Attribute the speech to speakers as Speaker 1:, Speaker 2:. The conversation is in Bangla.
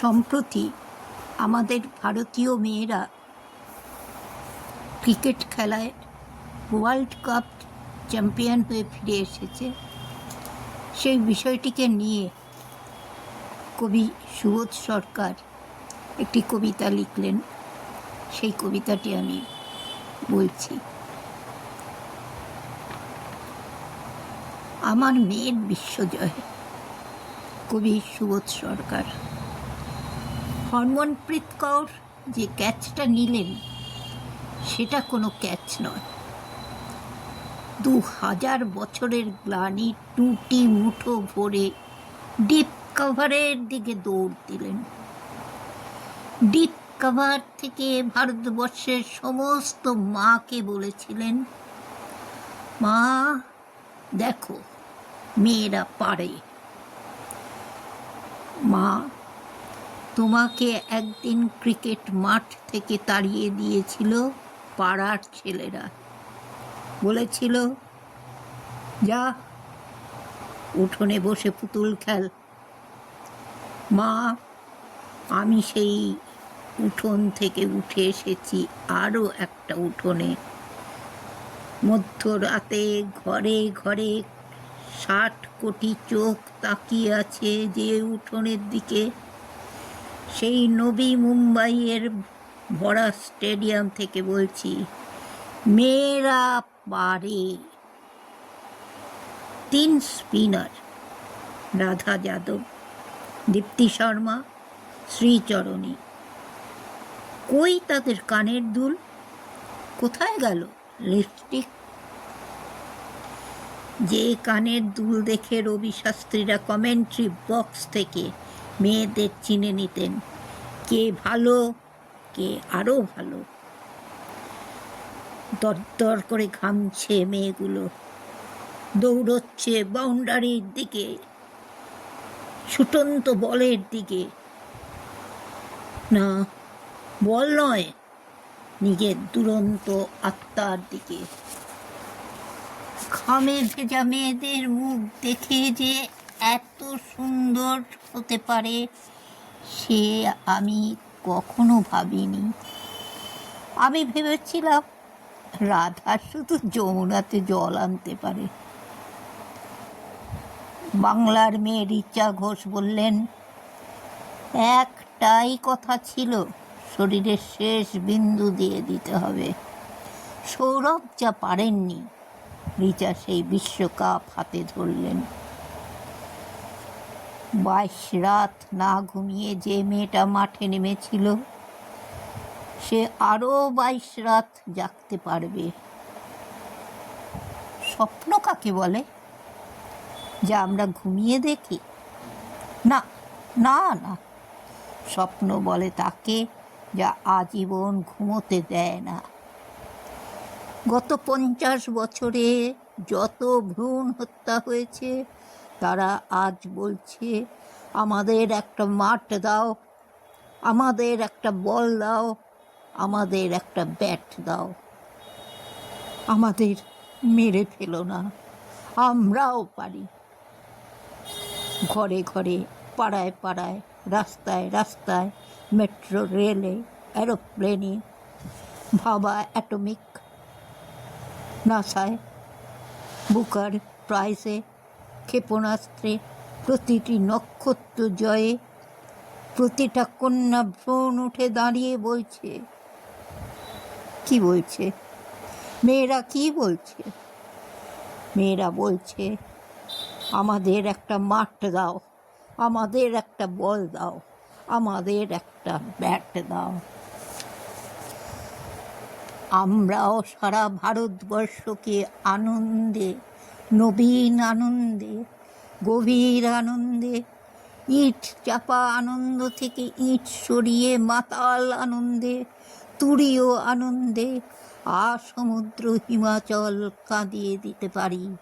Speaker 1: সম্প্রতি আমাদের ভারতীয় মেয়েরা ক্রিকেট খেলায় ওয়ার্ল্ড কাপ চ্যাম্পিয়ন হয়ে ফিরে এসেছে। সেই বিষয়টিকে নিয়ে কবি সুবোধ সরকার একটি কবিতা লিখলেন। সেই কবিতাটি আমি বলছি। আমার মেয়ের বিশ্বজয়, কবি সুবোধ সরকার। হরমনপ্রীত কৌর যে ক্যাচটা নিলেন, সেটা কোনো ক্যাচ নয়। দু হাজার বছরের গ্লানি টুটি মুঠো ভরে ডিপ কভারের দিকে দৌড় দিলেন। ডিপ কভার থেকে ভারতবর্ষের সমস্ত মাকে বলেছিলেন, মা, দেখো, মেয়েরা পারে। মা তোমাকে একদিন ক্রিকেট মাঠ থেকে তাড়িয়ে দিয়েছিল পাড়ার ছেলেরা। বলেছিল, যা, উঠোনে বসে পুতুল খেল। মা, আমি সেই উঠোন থেকে উঠে এসেছি আরও একটা উঠোনে। মধ্যরাতে ঘরে ঘরে ষাট কোটি চোখ তাকিয়ে আছে যে উঠোনের দিকে। সেই নবী মুম্বাইয়ের ভরা স্টেডিয়াম থেকে বলছি, মেয়েরা পারে। তিন স্পিনার, রাধা যাদব, দীপ্তি শর্মা, শ্রীচরণী। কই তাদের কানের দুল? কোথায় গেল লিপস্টিক? যে কানের দুল দেখে রবি শাস্ত্রীরা কমেন্ট্রি বক্স থেকে মেয়েদের চিনে নিতেন। কে ভালো, কে আরও ভালো। দরদর করে ঘামছে মেয়েগুলো। দৌড়চ্ছে বাউন্ডারির দিকে। ছুটন্ত বলের দিকে। না, বল নয়, নিজের দুরন্ত আত্মার দিকে। ঘামে ভেজা মেয়েদের মুখ দেখে যে এত সুন্দর হতে পারে সে আমি কখনো ভাবিনি। আমি ভেবেছিলাম রাধা শুধু যমুনাতে জল আনতে পারে। বাংলার মেয়ে রিচা ঘোষ বললেন, একটাই কথা ছিল, শরীরের শেষ বিন্দু দিয়ে দিতে হবে। সৌরভ যা পারেননি। রিচা সেই বিশ্বকাপ হাতে ধরলেন। বাইশ রাত না ঘুমিয়ে যে মেয়েটা মাঠে নেমেছিল, সে আরও বাইশ রাত জাগতে পারবে। স্বপ্ন কাকে বলে? যা আমরা ঘুমিয়ে দেখি? না না না। স্বপ্ন বলে তাকে যা আজীবন ঘুমোতে দেয় না। গত পঞ্চাশ বছরে যত ভ্রূণ হত্যা হয়েছে তারা আজ বলছে, আমাদের একটা মাঠ দাও, আমাদের একটা বল দাও, আমাদের একটা ব্যাট দাও। আমাদের মেরে ফেলো না, আমরাও পারি। ঘরে ঘরে, পাড়ায় পাড়ায়, রাস্তায় রাস্তায়, মেট্রো, রেলে, অ্যারোপ্লেনে, ভাবা অ্যাটমিক, নাসায়, বুকার প্রাইসে ক্ষেপণাস্ত্রে প্রতিটি নক্ষত্র জয়ে প্রতিটা কন্যা ভ্রণ উঠে দাঁড়িয়ে বলছে, কি বলছে? মেয়েরা কি বলছে? মেয়েরা বলছে, আমাদের একটা মাঠ দাও, আমাদের একটা বল দাও, আমাদের একটা ব্যাট দাও। আমরাও সারা ভারতবর্ষকে আনন্দে নবীন আনন্দে, গভীর আনন্দে, ইট চাপা আনন্দ থেকে ইট সরিয়ে মাতাল আনন্দে, তুরীয় আনন্দে আর সমুদ্র হিমাচল কাঁদিয়ে দিতে পারি।